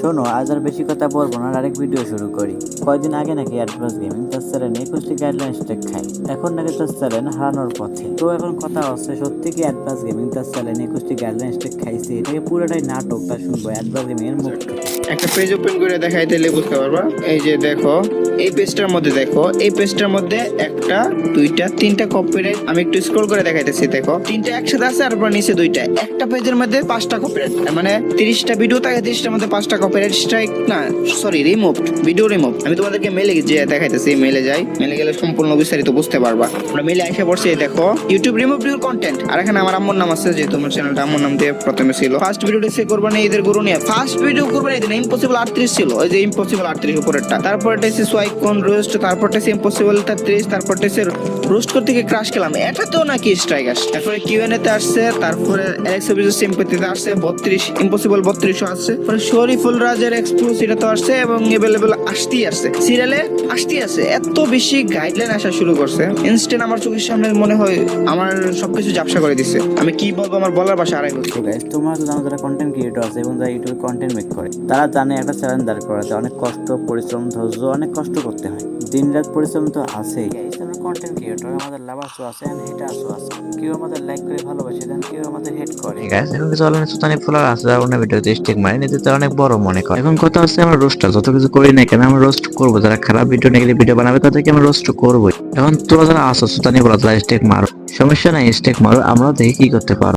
শোনো, আজ আর বেশি কথা বলব না আরেক ভিডিও শুরু করি। কয়দিন আগে নাকি অ্যাডভান্স গেমিং তার চ্যানেলে একুশটি গাইডলাইন স্টেক খাই এখন নাকি তার চ্যানেল হারানোর পথে। তো এখন কথা হচ্ছে, সত্যি কি অ্যাডভান্স গেমিং তার চ্যানেলে একুশটি গাইডলাইন স্টেক খাইছে? এটাকে পুরোটাই নাটক, তা শুনব অ্যাডভান্স গেমিং এর মুখ থেকে। একটা পেজ ওপেন করে দেখাই তাহলে বুঝতে পারবা এই যে দেখো, এই পেজটার মধ্যে দেখো, এই পেজটার মধ্যে একটা, দুইটা, তিনটা কপিরাইট আমি একটু স্ক্রল করে দেখাইতেছি, দেখো। তিনটা একসাথে আছে, আর নিচে দুইটা। একটা পেজের মধ্যে পাঁচটা কপিরাইট মানে তিরিশটা ভিডিও থাকে, তিরিশটার মধ্যে পাঁচটা কপিরাইট স্ট্রাইক না সরি রিমুভ ভিডিও রিমুভ আমি তোমাদেরকে মেলে যে দেখাইতেছি মেলে যাই। মেলে গেলে সম্পূর্ণ বিস্তারিত বুঝতে পারবা। আমরা মেলে এসে পড়ছি দেখো ইউটিউব রিমুভ ইউর কন্টেন্ট আর এখানে আমার আম্মুর নাম আছে যে তোমার চ্যানেলটা আম্মুর নাম দিয়ে প্রথমে ছিল। ফার্স্ট ভিডিওটা সে করবা না ঈদের গরু নিয়ে। ফার্স্ট ভিডিও করবা ঈদের ইম্পসিবল আটত্রিশ ছিল, ওই যে ইম্পসিবল আটত্রিশ উপরেরটা। তারপরটা এসে সোয়াইকন রোস্ট তারপরটা এসে ইম্পসিবল তেত্রিশ তারপরটা এসে রোস্ট করতে গিয়ে ক্রাশ খেলাম। এটা তো নাকি স্ট্রাইক আসছে তারপরে কিউএন তে আসছে, তারপরে অফিসের সিম্পতিতে আসছে, বত্রিশ ইম্পসিবল বত্রিশও আসছে। পরে শরীফুল রাজের এক্সপ্লোস এটা তো আসছে এবং এভেলেবেল আসতেই আসছে। সিরিয়ালে আসতেই আছে এত বেশি গাইডলাইন আসা শুরু করছে। ইনস্ট্যান্ট আমার চোখের সামনে মনে হয় আমার সবকিছু ঝাপসা করে দিচ্ছে আমি কি বলব আমার বলার ভাষা আড়াই বছর তোমরা তো জানো যারা কন্টেন্ট ক্রিয়েটর আছে এবং যারা ইউটিউবে কন্টেন্ট মেক করে তারা জানে একটা চ্যালেঞ্জ দাঁড় করাতে। অনেক কষ্ট পরিশ্রম ধৈর্য অনেক কষ্ট করতে হয়। দিন রাত পরিশ্রম তো আছেই। কন্টেন্ট ক্রিয়েটর আমাদের লাভার্সও আছে এন্ড হেটার্সও আছে। কেউ আমাদের লাইক করে ভালোবাসে দেন কেউ আমাদের হেট করে। গাইস এখন কিছু অনলাইনে সুতানি ফুলার আছে যারা অন্য ভিডিওতে স্টিক মারে নিজেদের অনেক বড় মনে করে। এখন কথা হচ্ছে আমরা রোস্টার যত কিছু করি না কেন আমরা রোস্ট করব। যারা খারাপ ভিডিও নেগেটিভ ভিডিও বানাবে তাদেরকে আমরা রোস্ট করবোই। এখন তোরা যারা আসো সুতানি বলা তারা স্টেক মারো। সমস্যা নাই স্টেক মারো আমরাও দেখি কি করতে পারো।